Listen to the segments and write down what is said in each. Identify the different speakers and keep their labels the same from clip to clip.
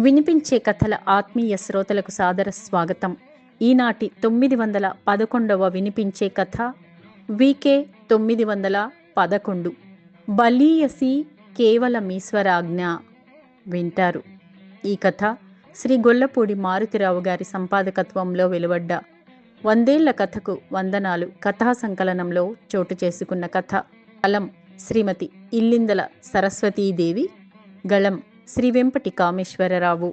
Speaker 1: వినిపించే కథల
Speaker 2: ఆత్మీయ శ్రోతలకు సాదర స్వాగతం. ఈనాటి తొమ్మిది వందల పదకొండవ వినిపించే కథ వికే తొమ్మిది వందల పదకొండు. బలీయసి కేవలమీశ్వరాజ్ఞ వింటారు. ఈ కథ శ్రీ గొల్లపూడి మారుతిరావు గారి సంపాదకత్వంలో వెలువడ్డ వందేళ్ళ కథకు వందనాలు కథా సంకలనంలో చోటు చేసుకున్న కథ. కలం శ్రీమతి ఇల్లిందల సరస్వతీదేవి గళం శ్రీ వెంపటి కామేశ్వరరావు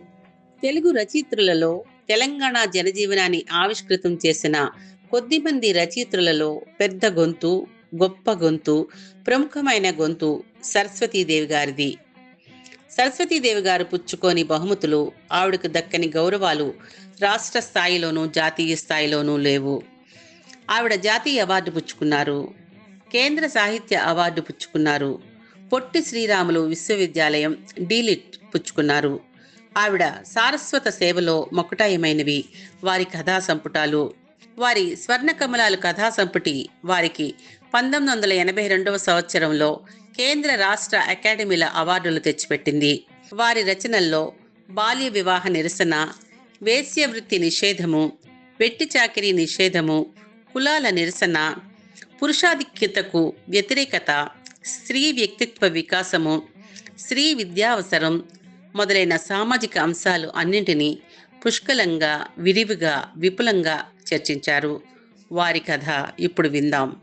Speaker 3: తెలుగు రచయిత్రులలో తెలంగాణ జనజీవనాన్ని ఆవిష్కృతం చేసిన కొద్దిమంది రచయిత్రులలో పెద్ద గొంతు గొప్ప గొంతు ప్రముఖమైన గొంతు సరస్వతీదేవి గారిది. సరస్వతీదేవి గారు పుచ్చుకొని బహుమతులు ఆవిడకు దక్కని గౌరవాలు రాష్ట్ర స్థాయిలోనూ జాతీయ స్థాయిలోనూ లేవు. ఆవిడ జాతీయ అవార్డు పుచ్చుకున్నారు కేంద్ర సాహిత్య అవార్డు పుచ్చుకున్నారు పొట్టి శ్రీరాములు విశ్వవిద్యాలయం డీలిట్ పుచ్చుకున్నారు. ఆవిడ సారస్వత సేవలో మొక్కటాయమైనవి వారి కథా సంపుటాలు వారి స్వర్ణ కమలాలు కథా సంపుటి వారికి పంతొమ్మిది వందల ఎనభై రెండవ సంవత్సరంలో కేంద్ర రాష్ట్ర అకాడమీల అవార్డులు తెచ్చిపెట్టింది. వారి రచనల్లో బాల్య వివాహ నిరసన వేశ్యవృత్తి నిషేధము వెట్టి చాకిరీ నిషేధము కులాల నిరసన పురుషాధిక్యతకు వ్యతిరేకత స్త్రీ వ్యక్తిత్వ వికాసము స్త్రీ విద్యావసరం మొదలైన సామాజిక అంశాలు అన్నింటినీ పుష్కలంగా విరివిగా విపులంగా చర్చించారు. వారి కథ ఇప్పుడు విందాం.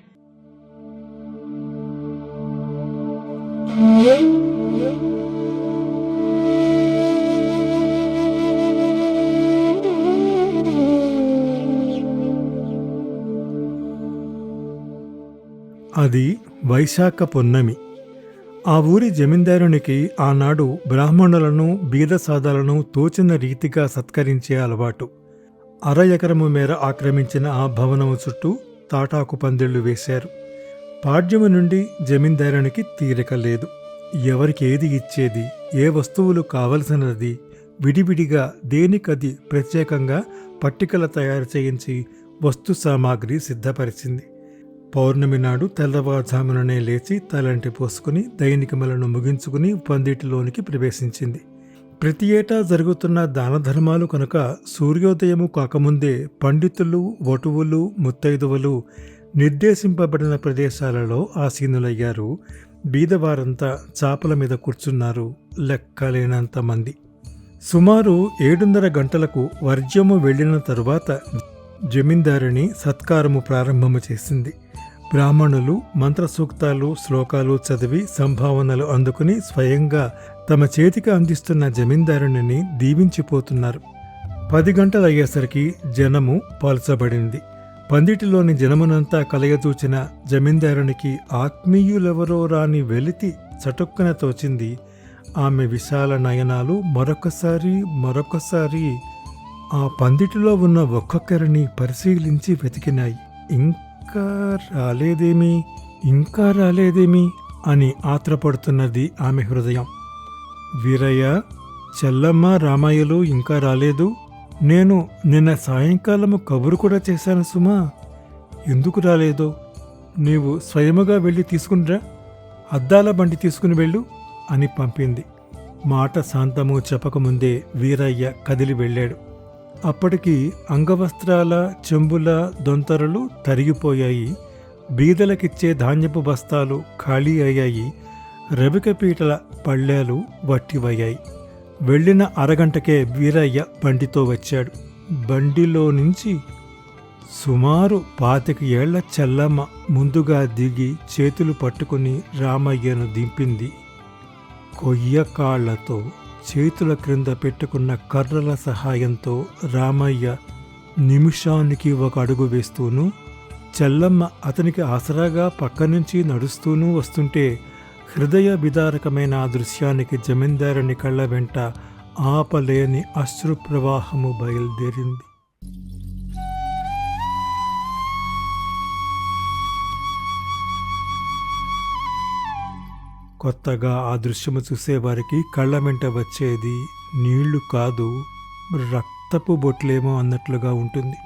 Speaker 4: అది వైశాఖ పొన్నమి. ఆ ఊరి జమీందారునికి ఆనాడు బ్రాహ్మణులను బీదసాదాలను తోచిన రీతిగా సత్కరించే అలవాటు. అర ఎకరము మేర ఆక్రమించిన ఆ భవనము చుట్టూ తాటాకు పందిళ్ళు వేశారు. పాడ్యము నుండి జమీందారునికి తీరిక లేదు. ఎవరికి ఏది ఇచ్చేది ఏ వస్తువులు కావలసినది విడివిడిగా దేనికది ప్రత్యేకంగా పట్టికలు తయారు చేయించి వస్తు సామాగ్రి సిద్ధపరిచింది. పౌర్ణమి నాడు తెల్లవారుజాముననే లేచి తలంటి పోసుకుని దైనికములను ముగించుకుని పందిటిలోనికి ప్రవేశించింది. ప్రతి ఏటా జరుగుతున్న దాన ధర్మాలు కనుక సూర్యోదయము కాకముందే పండితులు వటువులు ముత్తైదువులు నిర్దేశింపబడిన ప్రదేశాలలో ఆసీనులయ్యారు. బీదవారంతా చాపల మీద కూర్చున్నారు. లెక్కలేనంత మంది. సుమారు ఏడున్నర గంటలకు వర్జ్యము వెళ్ళిన తరువాత జమీందారిని సత్కారము ప్రారంభము చేసింది. బ్రాహ్మణులు మంత్రసూక్తాలు శ్లోకాలు చదివి సంభావనలు అందుకుని స్వయంగా తమ చేతికి అందిస్తున్న జమీందారుని దీవించిపోతున్నారు. పది గంటలయ్యేసరికి జనము పాల్చబడింది. పందిటిలోని జనమునంతా కలయచూచిన జమీందారునికి ఆత్మీయులెవరో రాని వెలితి చటుక్కున తోచింది. ఆమె విశాల నయనాలు మరొకసారి మరొకసారి ఆ పందిటిలో ఉన్న ఒక్కొక్కరిని పరిశీలించి వెతికినాయి. ఇంకా ఇంకా రాలేదేమి? ఇంకా రాలేదేమి? అని ఆత్రపడుతున్నది ఆమె హృదయం. వీరయ్య చెల్లమ్మ రామయ్యలు ఇంకా రాలేదు. నేను నిన్న సాయంకాలము కబురు కూడా చేశాను సుమా. ఎందుకు రాలేదో? నీవు స్వయముగా వెళ్ళి తీసుకునిరా అద్దాల బండి తీసుకుని వెళ్ళు అని పంపింది. మాట శాంతము చెప్పకముందే వీరయ్య కదిలి వెళ్ళాడు. అప్పటికి అంగవస్త్రాల చెంబుల దొంతరలు తరిగిపోయాయి. బీదలకిచ్చే ధాన్యపు బస్తాలు ఖాళీ అయ్యాయి. రవిక పీటల పళ్ళేలు వట్టివయ్యాయి. వెళ్ళిన అరగంటకే వీరయ్య బండితో వచ్చాడు. బండిలో నుంచి సుమారు పాతిక ఏళ్ళ చెల్లమ్మ ముందుగా దిగి చేతులు పట్టుకుని రామయ్యను దింపింది. కొయ్య కాళ్ళతో చేతుల క్రింద పెట్టుకున్న కర్రల సహాయంతో రామయ్య నిమిషానికి ఒక అడుగు వేస్తూను చెల్లమ్మ అతనికి ఆసరాగా పక్క నుంచి నడుస్తూనూ వస్తుంటే హృదయ విదారకమైన ఆ దృశ్యానికి జమీందారుని కళ్ళ వెంట ఆపలేని అశ్రుప్రవాహము బయలుదేరింది. కొత్తగా ఆ దృశ్యము చూసేవారికి కళ్ళ వెంట వచ్చేది నీళ్ళు కాదు రక్తపు బొట్లేమో అన్నట్లుగా ఉంటుంది.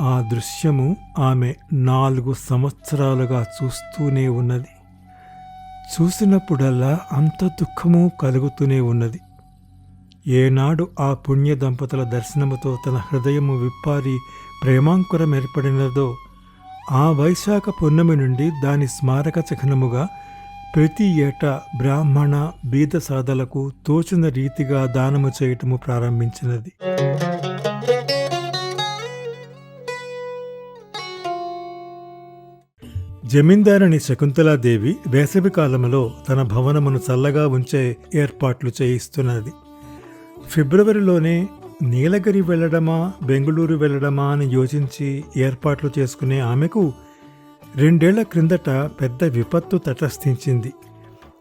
Speaker 4: ఆ దృశ్యము ఆమె నాలుగు సంవత్సరాలుగా చూస్తూనే ఉన్నది. చూసినప్పుడల్లా అంత దుఃఖము కలుగుతూనే ఉన్నది. ఏనాడు ఆ పుణ్య దంపతుల దర్శనముతో తన హృదయము విప్పారి ప్రేమాంకురం ఏర్పడినదో ఆ వైశాఖ పున్నమి నుండి దాని స్మారక చిహ్నముగా ప్రతి ఏటా బ్రాహ్మణ బీద సాధలకు తోచిన రీతిగా దానము చేయటము ప్రారంభించినది. జమీందారుని శకుంతలాదేవి వేసవి కాలములో తన భవనమును చల్లగా ఉంచే ఏర్పాట్లు చేయిస్తున్నది. ఫిబ్రవరిలోనే నీలగిరి వెళ్ళడమా బెంగళూరు వెళ్ళడమా అని యోచించి ఏర్పాట్లు చేసుకునే ఆమెకు రెండేళ్ళ క్రిందట పెద్ద విపత్తు తటస్థించింది.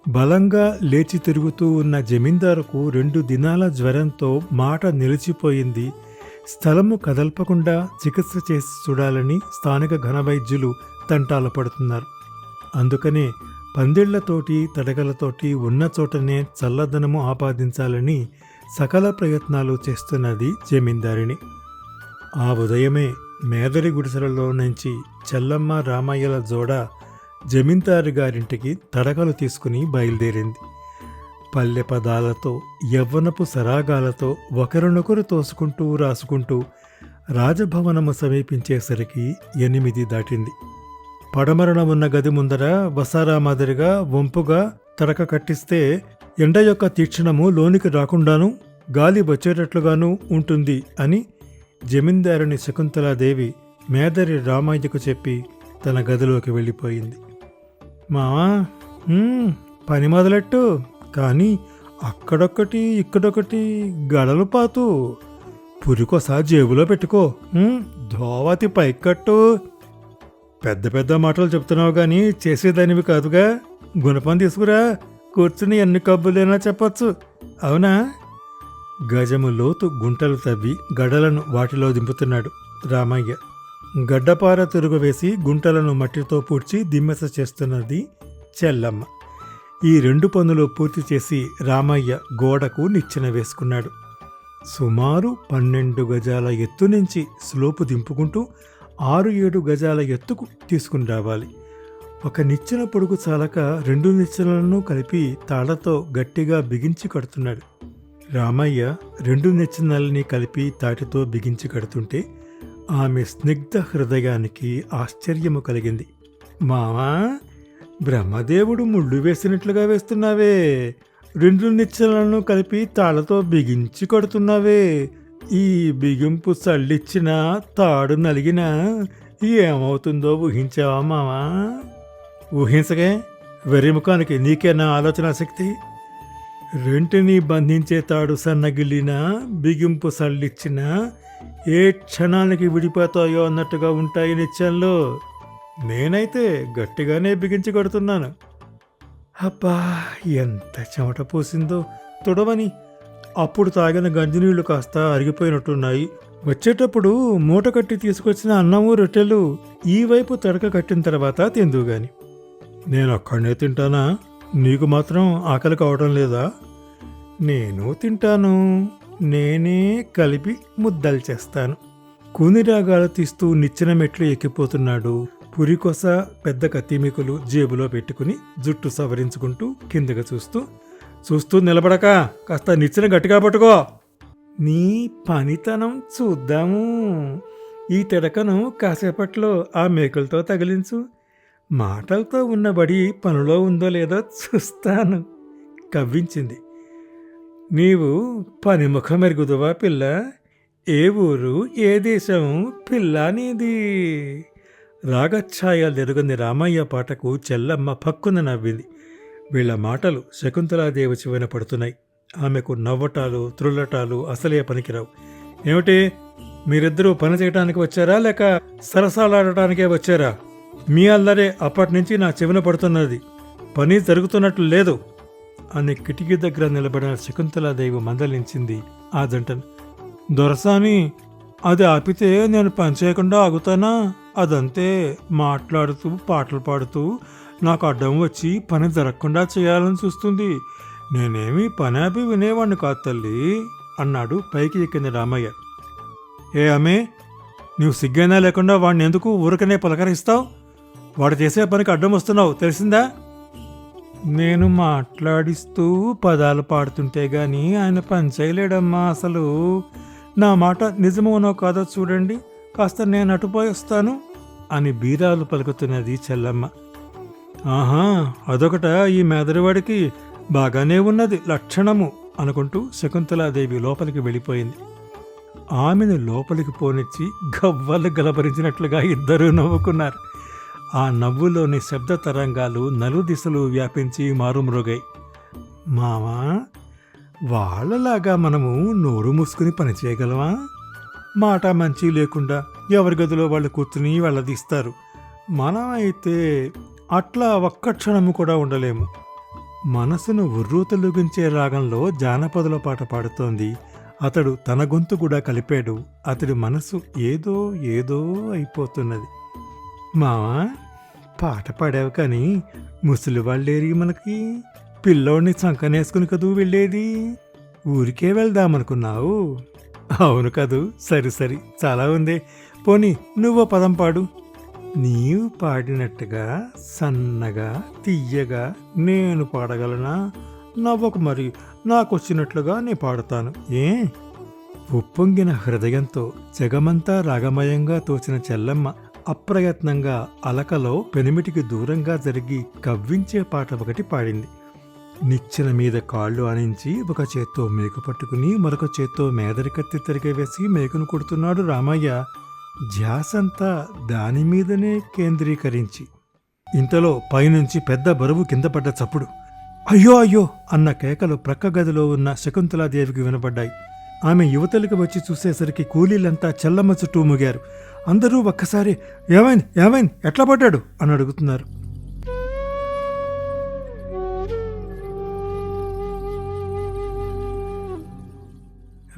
Speaker 4: బలంగా లేచి తిరుగుతూ ఉన్న జమీందారుకు రెండు దినాల జ్వరంతో మాట నిలిచిపోయింది. స్థలము కదల్పకుండా చికిత్స చేసి చూడాలని స్థానిక ఘనవైద్యులు తంటాలు పడుతున్నారు. అందుకనే పందిళ్ళతోటి తడగలతోటి ఉన్న చోటనే చల్లదనము ఆపాదించాలని సకల ప్రయత్నాలు చేస్తున్నది జమీందారిని. ఆ ఉదయమే మేదరి గుడిసెలలో నుంచి చెల్లమ్మ రామయ్యల జోడ జమీందారు గారింటికి తడకలు తీసుకుని బయలుదేరింది. పల్లె పదాలతో యవ్వనపు సరాగాలతో ఒకరినొకరు తోసుకుంటూ రాసుకుంటూ రాజభవనము సమీపించేసరికి ఎనిమిది దాటింది. పడమరణ ఉన్న గది ముందర వసారా మాదిరిగా వంపుగా తడక కట్టిస్తే ఎండ యొక్క తీక్షణము లోనికి రాకుండాను గాలి వచ్చేటట్లుగాను ఉంటుంది అని జమీందారుని శకుంతలాదేవి మేదరి రామయ్యకు చెప్పి తన గదిలోకి వెళ్ళిపోయింది. మావా పని మొదలెట్టు. కానీ అక్కడొక్కటి ఇక్కడొకటి గడలు పాతు. పురికొసా జేబులో పెట్టుకో. ధోవతి పైకట్టు. పెద్ద పెద్ద మాటలు చెప్తున్నావు కానీ చేసేదానివి కాదుగా. గుణపం తీసుకురా. కూర్చుని ఎన్ని కబ్బులైనా చెప్పచ్చు. అవునా? గజము లోతు గుంటలు తవ్వి గడలను వాటిలో దింపుతున్నాడు రామయ్య. గడ్డపార తిరుగు వేసి గుంటలను మట్టితో పూడ్చి దిమ్మెస చేస్తున్నది చెల్లమ్మ. ఈ రెండు పనులు పూర్తి చేసి రామయ్య గోడకు నిచ్చెన వేసుకున్నాడు. సుమారు పన్నెండు గజాల ఎత్తు నుంచి స్లోపు దింపుకుంటూ ఆరు ఏడు గజాల ఎత్తుకు తీసుకుని రావాలి. ఒక నిచ్చెన పొడుగు చాలక రెండు నిచ్చెనలను కలిపి తాళ్ళతో గట్టిగా బిగించి కడుతున్నాడు. రామయ్య రెండు నిచ్చెనల్ని కలిపి తాటితో బిగించి కడుతుంటే ఆమె స్నిగ్ధ హృదయానికి ఆశ్చర్యము కలిగింది. మావా బ్రహ్మదేవుడు ముళ్ళు వేసినట్లుగా వేస్తున్నావే. రెండు నిచ్చెనలను కలిపి తాళతో బిగించి కడుతున్నావే. ఈ బిగింపు చల్లిచ్చిన తాడు నలిగినా ఏమవుతుందో ఊహించావా మావా ఊహించగే వెర్రిముఖానికి నీకేనా ఆలోచన శక్తి రెంటిని బంధించే తాడు సన్నగిల్లినా బిగింపు సల్లిచ్చినా ఏ క్షణానికి విడిపోతాయో అన్నట్టుగా ఉంటాయి నిత్యంలో. నేనైతే గట్టిగానే బిగించి కడుతున్నాను. అబ్బా ఎంత చెమట పోసిందో. తుడవని. అప్పుడు తాగిన గంజినీళ్ళు కాస్త అరిగిపోయినట్టున్నాయి. వచ్చేటప్పుడు మూట కట్టి తీసుకొచ్చిన అన్నము రొట్టెలు ఈ వైపు తడక కట్టిన తర్వాత తిందు గాని నేను అక్కడనే తింటానా? నీకు మాత్రం ఆకలి కావడం లేదా? నేను తింటాను. నేనే కలిపి ముద్దలు చేస్తాను. కూని రాగాలు తీస్తూ నిచ్చెన మెట్లు ఎక్కిపోతున్నాడు పురికొస పెద్ద కత్తిమీకులు జేబులో పెట్టుకుని జుట్టు సవరించుకుంటూ కిందకి చూస్తూ చూస్తూ నిలబడక కాస్త నిచ్చెన గట్టిగా పట్టుకో. నీ పనితనం చూద్దాము. ఈ తిడకను కాసేపట్లో ఆ మేకులతో తగిలించు. మాటలతో ఉన్నబడి పనిలో ఉందో లేదో చూస్తాను కవ్వించింది. నీవు పనిముఖ మెరుగుదువా పిల్ల? ఏ ఊరు ఏ దేశం? పిల్ల నీది. రాగఛాయలు ఎరుగని రామయ్య పాటకు చెల్లమ్మ పక్కున నవ్వింది. వీళ్ళ మాటలు శకుంతలాదేవి చివైన పడుతున్నాయి. ఆమెకు నవ్వటాలు త్రుల్లటాలు అసలే పనికిరావు. ఏమిటి? మీరిద్దరూ పని చేయడానికి వచ్చారా లేక సరసాలాడటానికే వచ్చారా? మీ అల్లరే అప్పటి నుంచి నా చెవిన పడుతున్నది. పని జరుగుతున్నట్లు లేదు. అని కిటికీ దగ్గర నిలబడిన శకుంతలాదేవి మందలించింది. ఆ జంటను దొరసాని అది ఆపితే నేను పని చేయకుండా ఆగుతానా? అదంతే మాట్లాడుతూ పాటలు పాడుతూ నాకు అడ్డం వచ్చి పని జరగకుండా చేయాలని చూస్తుంది. నేనేమి పని ఆపి వినేవాడిని కాదు తల్లి అన్నాడు పైకి ఎక్కింది రామయ్య. ఏ అమ్మే నీవు సిగ్గైనా లేకుండా వాడిని ఎందుకు ఊరికనే పలకరిస్తావు? వాడు చేసే పనికి అడ్డం వస్తున్నావు తెలిసిందా? నేను మాట్లాడిస్తూ పదాలు పాడుతుంటే గాని ఆయన పని చేయలేడమ్మా అసలు. నా మాట నిజమోనో కాదో చూడండి కాస్త నేను అటుపోయి వస్తాను అని బీరాలు పలుకుతున్నది చెల్లమ్మ. ఆహా అదొకట ఈ మేదరివాడికి బాగానే ఉన్నది లక్షణము అనుకుంటూ శకుంతలాదేవి లోపలికి వెళ్ళిపోయింది. ఆమెను లోపలికి పోనిచ్చి గవ్వలు గలపరించినట్లుగా ఇద్దరూ నవ్వుకున్నారు. ఆ నవ్వులోని శబ్ద తరంగాలు నలుదిశలు వ్యాపించి మారుమ్రోగాయి. మావా వాళ్ళలాగా మనము నోరు మూసుకుని పని చేయగలమా? మాట మంచి లేకుండా ఎవరి గదిలో వాళ్ళు కూర్చుని వెళ్ళదీస్తారు మనం అయితే అట్లా ఒక్క క్షణము కూడా ఉండలేము. మనసును ఉర్రూతలుగించే రాగంలో జానపదుల పాట పాడుతోంది. అతడు తన గొంతు కూడా కలిపాడు. అతడి మనసు ఏదో ఏదో అయిపోతున్నది. మావా పాట పాడావు కానీ ముసలి వాళ్ళేరి మనకి. పిల్లోడిని చంకనేసుకుని కదూ వెళ్ళేది. ఊరికే వెళ్దామనుకున్నావు. అవును కదూ సరి సరి చాలా ఉంది. పోనీ నువ్వో పదం పాడు. నీవు పాడినట్టుగా సన్నగా తీయగా నేను పాడగలనా? నవ్వకు మరి నాకొచ్చినట్లుగా నేను పాడుతాను ఏ? ఉప్పొంగిన హృదయంతో జగమంతా రాగమయంగా తోచిన చెల్లమ్మ అప్రయత్నంగా అలకలో పెనిమిటికి దూరంగా జరిగి కవ్వించే పాట ఒకటి పాడింది. నిచ్చెన మీద కాళ్ళు ఆనించి ఒక చేత్తో మేకు పట్టుకుని మరొక చేత్తో మేదరికత్తి కత్తి వేసి మేకును కొడుతున్నాడు రామయ్య. ధ్యాసంతా దాని మీదనే కేంద్రీకరించి. ఇంతలో పైనుంచి పెద్ద బరువు కింద పడ్డ చప్పుడు. అయ్యో అయ్యో అన్న కేకలు ప్రక్క గదిలో ఉన్న శకుంతలాదేవికి వినపడ్డాయి. ఆమె యువతలకు వచ్చి చూసేసరికి కూలీలంతా చెల్లమ్మ చుట్టూ ముగారు. అందరూ ఒక్కసారి ఏమైంది? ఏమైంది? ఎట్లా పడ్డాడు? అని అడుగుతున్నారు.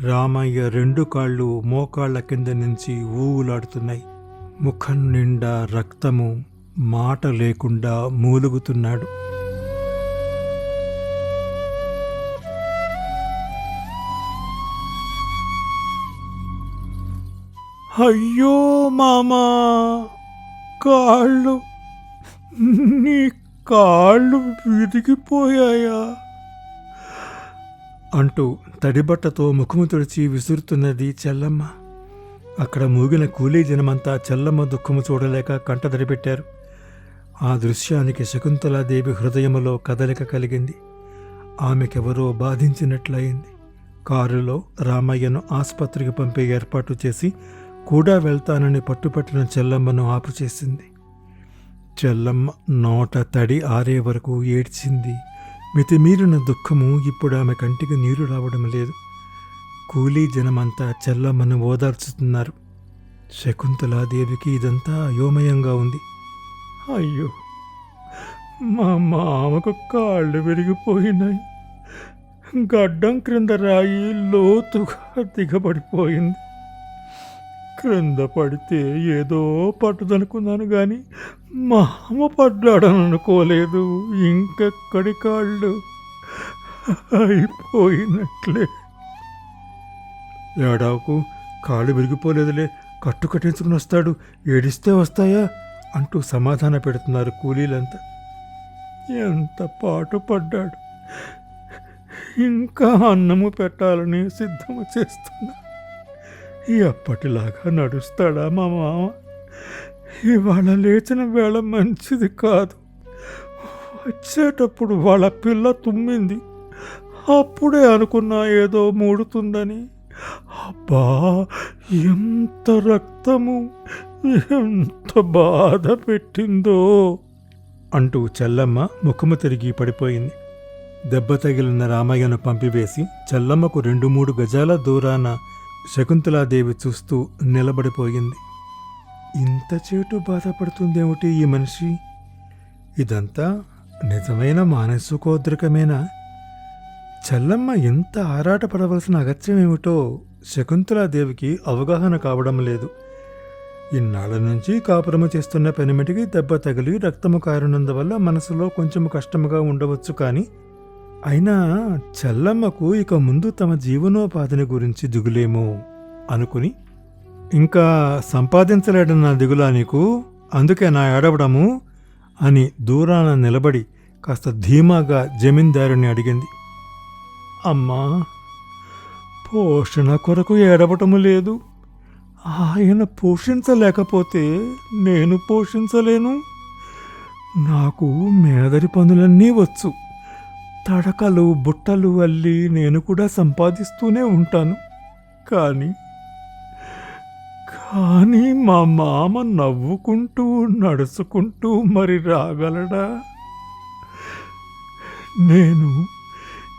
Speaker 4: రామయ్య రెండు కాళ్ళు మోకాళ్ళ కింద నుంచి ఊవులాడుతున్నాయి ముఖం నిండా రక్తము మాట లేకుండా మూలుగుతున్నాడు. అయ్యో మామా కాళ్ళు నీ కాళ్ళు విరిగిపోయాయా? అంటూ తడిబట్టతో ముఖము తుడిచి విసురుతున్నది చెల్లమ్మ. అక్కడ మూగిన కూలీ జనమంతా చెల్లమ్మ దుఃఖము చూడలేక కంటదడిపెట్టారు ఆ దృశ్యానికి శకుంతలాదేవి హృదయములో కదలిక కలిగింది. ఆమెకెవరో బాధించినట్లయింది. కారులో రామయ్యను ఆసుపత్రికి పంపే ఏర్పాటు చేసి కూడా వెళ్తానని పట్టుపట్టిన చెల్లమ్మను ఆపు చేసింది చెల్లమ్మ నోట తడి ఆరే వరకు ఏడ్చింది. మితిమీరిన దుఃఖము ఇప్పుడు ఆమె కంటికి నీరు రావడం లేదు. కూలీ జనమంతా చెల్లమ్మను ఓదార్చుతున్నారు. శకుంతలాదేవికి ఇదంతా అయోమయంగా ఉంది. అయ్యో మా మామకు కాళ్ళు విరిగిపోయినాయి. గడ్డం క్రింద రాయి లోతుగా దిగబడిపోయింది. క్రింద పడితే ఏదో పట్టుదనుకున్నాను కానీ మా అమ్మ పడ్డాడని అనుకోలేదు. ఇంకెక్కడి కాళ్ళు? అయిపోయినట్లే. ఏడాకు కాళ్ళు విరిగిపోలేదులే. కట్టు కట్టించుకుని వస్తాడు. ఏడిస్తే వస్తాయా? అంటూ సమాధాన పెడుతున్నారు కూలీలంతా. ఎంత పాటు పడ్డాడు. ఇంకా అన్నము పెట్టాలని సిద్ధము చేస్తున్నా. ఎప్పటిలాగా నడుస్తాడా మా మామ? ఇవాళ లేచిన వేళ మంచిది కాదు. వచ్చేటప్పుడు వాళ్ళ పిల్ల తుమ్మింది. అప్పుడే అనుకున్నా ఏదో మూడుతుందని. అబ్బా ఎంత రక్తము ఎంత బాధ పెట్టిందో. అంటూ చెల్లమ్మ ముఖము తిరిగి పడిపోయింది. దెబ్బ తగిలిన రామయ్యను పంపివేసి చెల్లమ్మకు రెండు మూడు గజాల దూరాన శకుంతలాదేవి చూస్తూ నిలబడిపోయింది. ఇంత చేటు బాధపడుతుందేమిటి ఈ మనిషి? ఇదంతా నిజమైన మానసికోద్రికమేనా చెల్లమ్మ ఎంత ఆరాటపడవలసిన అగత్యం ఏమిటో శకుంతలాదేవికి అవగాహన కావడం లేదు. ఇన్నాళ్ళ నుంచి కాపురము చేస్తున్న పెనిమిటికి దెబ్బ తగిలి రక్తము కారినందువల్ల మనసులో కొంచెం కష్టముగా ఉండవచ్చు కానీ అయినా చెల్లమ్మకు ఇక ముందు తమ జీవనోపాధిని గురించి దిగులేమో అనుకుని ఇంకా సంపాదించలేడన్న దిగులా నీకు అందుకే నా ఏడవడము అని దూరాన నిలబడి కాస్త ధీమాగా జమీందారుని అడిగింది. అమ్మా పోషణ కొరకు ఏడవటము లేదు. ఆయన పోషించలేకపోతే నేను పోషించలేను. నాకు మేదరి పనులన్నీ వచ్చు. తడకలు బుట్టలు అల్లి నేను కూడా సంపాదిస్తూనే ఉంటాను. కానీ కానీ మా మామ నవ్వుకుంటూ నడుచుకుంటూ మరి రాగలడా? నేను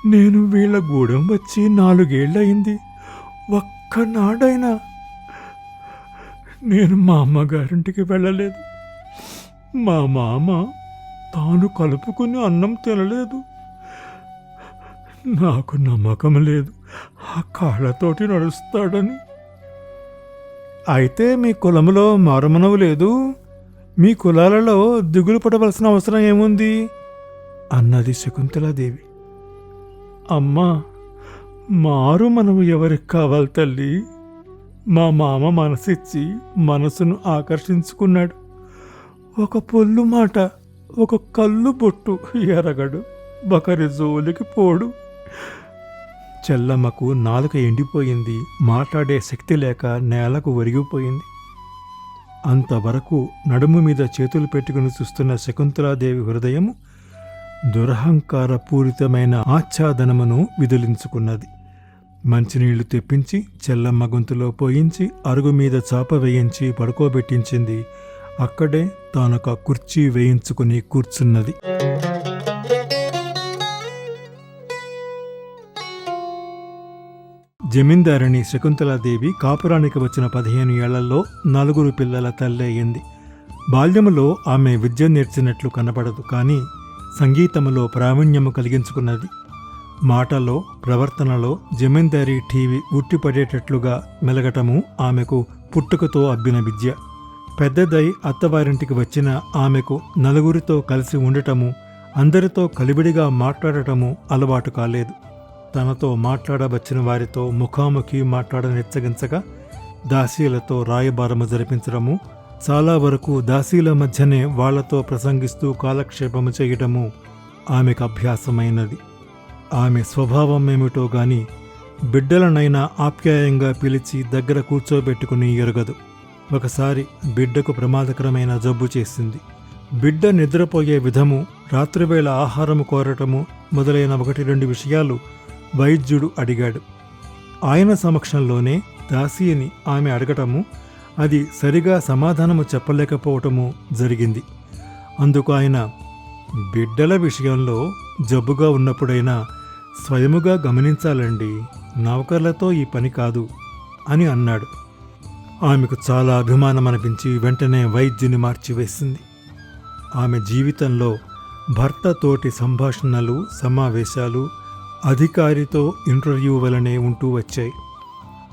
Speaker 4: నేను వీళ్ళ గూడెం వచ్చి నాలుగేళ్ళయింది. ఒక్కనాడైనా నేను మా అమ్మగారింటికి వెళ్ళలేదు. మా మామ తాను కలుపుకుని అన్నం తినలేదు. నాకు నమ్మకం లేదు. ఆ కాళ్ళతోటి నడుస్తాడని. అయితే మీ కులములో మారుమనవు లేదు. మీ కులాలలో దిగులు పడవలసిన అవసరం ఏముంది? అన్నది శకుంతలాదేవి. అమ్మా మారు మనము ఎవరికి కావాలి తల్లి? మా మామ మనసిచ్చి మనసును ఆకర్షించుకున్నాడు. ఒక పొల్లు మాట ఒక కళ్ళు బొట్టు ఎరగడు. ఒకరి జోలికి పోడు. చెల్లమ్మకు నాలుక ఎండిపోయింది మాట్లాడే శక్తి లేక నేలకు ఒరిగిపోయింది. అంతవరకు నడుము మీద చేతులు పెట్టుకుని చూస్తున్న శకుంతలాదేవి హృదయము దురహంకార పూరితమైన ఆచ్ఛాదనమును విదిలించుకున్నది. మంచినీళ్ళు తెప్పించి చెల్లమ్మ గొంతులో పోయించి అరుగు మీద చాప వేయించి పడుకోబెట్టించింది. అక్కడే తానొక కుర్చీ వేయించుకుని కూర్చున్నది. జమీందారిణి శకుంతలాదేవి కాపురానికి వచ్చిన పదిహేను ఏళ్ళలో నలుగురు పిల్లల తల్లి అయింది. బాల్యములో ఆమె విద్య నేర్చినట్లు కనపడదు కానీ సంగీతములో ప్రావీణ్యము కలిగించుకున్నది. మాటలో ప్రవర్తనలో జమీందారీ టీవీ ఉట్టిపడేటట్లుగా మెలగటము ఆమెకు పుట్టుకతో అబ్బిన విద్య. పెద్దదై అత్తవారింటికి వచ్చిన ఆమెకు నలుగురితో కలిసి ఉండటము అందరితో కలిబిడిగా మాట్లాడటము అలవాటు కాలేదు. తనతో మాట్లాడవచ్చిన వారితో ముఖాముఖి మాట్లాడనెచ్చగించగా దాసీలతో రాయబారము జరిపించడము చాలా వరకు దాసీల మధ్యనే వాళ్ళతో ప్రసంగిస్తూ కాలక్షేపము చేయటము ఆమెకు అభ్యాసమైనది. ఆమె స్వభావం ఏమిటో గాని బిడ్డలనైనా ఆప్యాయంగా పిలిచి దగ్గర కూర్చోబెట్టుకుని ఎరగదు. ఒకసారి బిడ్డకు ప్రమాదకరమైన జబ్బు చేసింది. బిడ్డ నిద్రపోయే విధము రాత్రివేళ ఆహారము కోరటము మొదలైన ఒకటి రెండు విషయాలు వైద్యుడు అడిగాడు. ఆయన సమక్షంలోనే దాసీని ఆమె అడగటము అది సరిగా సమాధానము చెప్పలేకపోవటము జరిగింది. అందుకు ఆయన బిడ్డల విషయంలో జబ్బుగా ఉన్నప్పుడైనా స్వయముగా గమనించాలండి. నౌకర్లతో ఈ పని కాదు అని అన్నాడు. ఆమెకు చాలా అభిమానం అనిపించి వెంటనే వైద్యుని మార్చివేసింది. ఆమె జీవితంలో భర్తతోటి సంభాషణలు సమావేశాలు అధికారితో ఇంటర్వ్యూ వలనే ఉంటూ వచ్చాయి.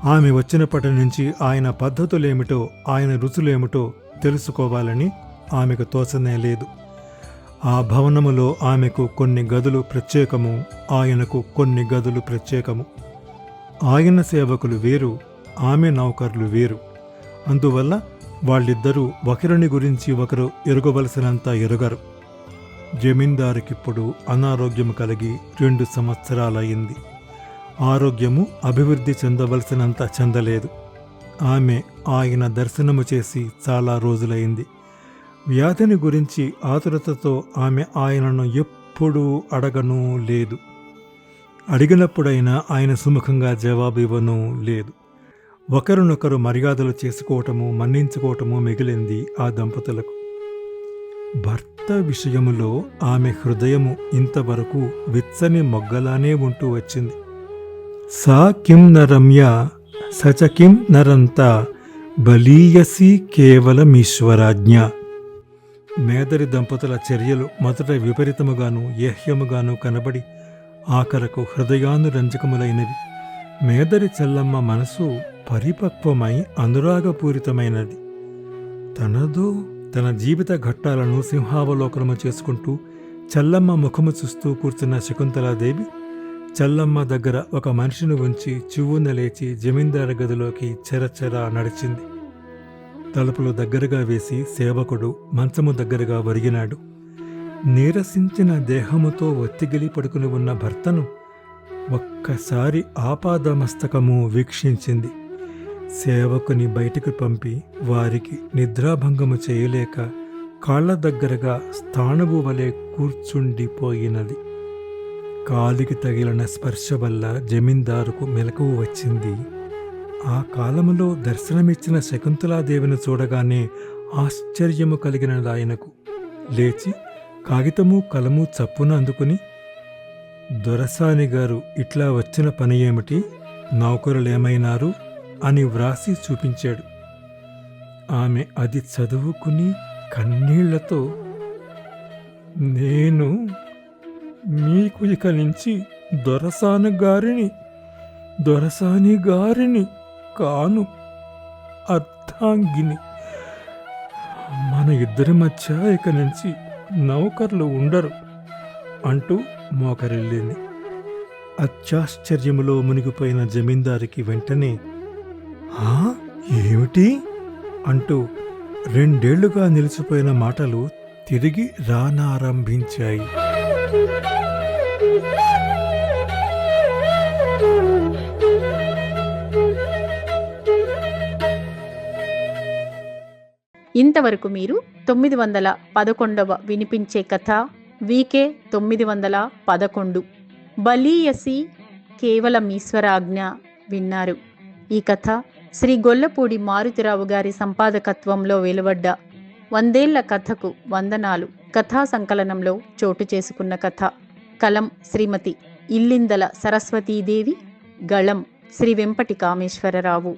Speaker 4: ఆమె వచ్చినప్పటి నుంచి ఆయన పద్ధతులేమిటో ఆయన రుచులేమిటో తెలుసుకోవాలని ఆమెకు తోచనే లేదు. ఆ భవనములో ఆమెకు కొన్ని గదులు ప్రత్యేకము ఆయనకు కొన్ని గదులు ప్రత్యేకము. ఆయన సేవకులు వేరు ఆమె నౌకర్లు వేరు. అందువల్ల వాళ్ళిద్దరూ ఒకరిని గురించి ఒకరు ఎరుగవలసినంత ఎరుగరు. జమీందారుకిప్పుడు అనారోగ్యం కలిగి రెండు సంవత్సరాలయ్యింది. ఆరోగ్యము అభివృద్ధి చెందవలసినంత చెందలేదు. ఆమె ఆయన దర్శనము చేసి చాలా రోజులైంది వ్యాధిని గురించి ఆతురతతో ఆమె ఆయనను ఎప్పుడూ అడగను లేదు. అడిగినప్పుడైనా ఆయన సుముఖంగా జవాబు ఇవ్వను లేదు. ఒకరినొకరు మర్యాదలు చేసుకోవటము మన్నించుకోవటము మిగిలింది ఆ దంపతులకు. భర్త విషయములో ఆమె హృదయము ఇంతవరకు విచ్చని మొగ్గలానే ఉంటూ వచ్చింది. సా కిం నరమ్య సచ కిం నరంత బలీయసి కేవలమీశ్వరాజ్ఞ మేదరి దంపతుల చర్యలు మొదట విపరీతముగాను ఏహ్యముగాను కనబడి ఆఖరకు హృదయానురంజకములైనవి. మేదరి చెల్లమ్మ మనసు పరిపక్వమై అనురాగపూరితమైనది. తనదో తన జీవిత ఘట్టాలను సింహావలోకనము చేసుకుంటూ చల్లమ్మ ముఖము చూస్తూ కూర్చున్న శకుంతలాదేవి చల్లమ్మ దగ్గర ఒక మనిషిని ఉంచి చివ్వున లేచి జమీందారు గదిలోకి చెరచెర నడిచింది. తలుపులు దగ్గరగా వేసి సేవకుడు మంచము దగ్గరగా ఒరిగినాడు. నీరసించిన దేహముతో ఒత్తిగిలి పడుకుని ఉన్న భర్తను ఒక్కసారి ఆపాదమస్తకము వీక్షించింది. సేవకుని బయటికి పంపి వారికి నిద్రాభంగము చేయలేక కాళ్ళ దగ్గరగా స్థానవు వలె కూర్చుండిపోయినది. కాలికి తగిలిన స్పర్శ వల్ల జమీందారుకు మెలకువ వచ్చింది. ఆ కాలములో దర్శనమిచ్చిన శకుంతలాదేవిని చూడగానే ఆశ్చర్యము కలిగిన ఆయనకు లేచి కాగితము కలము చప్పున అందుకుని దొరసాని గారు ఇట్లా వచ్చిన పని ఏమిటి? నౌకరులేమైనారు? అని వ్రాసి చూపించాడు. ఆమె అది చదువుకుని కన్నీళ్ళతో నేను మీకు ఇక నుంచి దొరసాని గారిని దొరసాని గారిని కాను అర్థాంగిని మన ఇద్దరి మధ్య ఇక నుంచి నౌకర్లు ఉండరు అంటూ మోకరిల్లింది. అత్యాశ్చర్యములో మునిగిపోయిన జమీందారికి వెంటనే ఏమిటి? అంటూ రెండేళ్ళుగా నిలిచిపోయిన మాటలు తిరిగి రానారంభించాయి.
Speaker 2: ఇంతవరకు మీరు తొమ్మిది వందల పదకొండవ వినిపించే కథ వీకే తొమ్మిది వందల పదకొండు. బలీయసి కేవలం ఈశ్వరాజ్ఞ విన్నారు. ఈ కథ శ్రీ గొల్లపూడి మారుతిరావు గారి సంపాదకత్వంలో వెలువడ్డ వందేళ్ళ కథకు వందనాలు. కథా సంకలనంలో చోటు చేసుకున్న కథ. కలం శ్రీమతి ఇల్లిందల సరస్వతీదేవి గళం శ్రీ వెంపటి కామేశ్వరరావు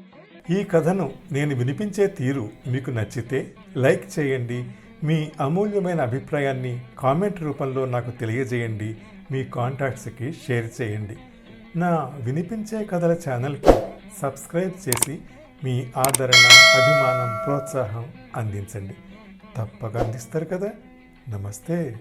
Speaker 4: ఈ కథను నేను వినిపించే తీరు మీకు నచ్చితే లైక్ చేయండి. మీ అమూల్యమైన అభిప్రాయాన్ని కామెంట్ రూపంలో నాకు తెలియజేయండి. మీ కాంటాక్ట్స్కి షేర్ చేయండి. నా వినిపించే కథల ఛానల్కి సబ్స్క్రైబ్ చేసి మీ ఆదరణ అభిమానం ప్రోత్సాహం అందించండి. తప్పక అందిస్తారు కదా. నమస్తే.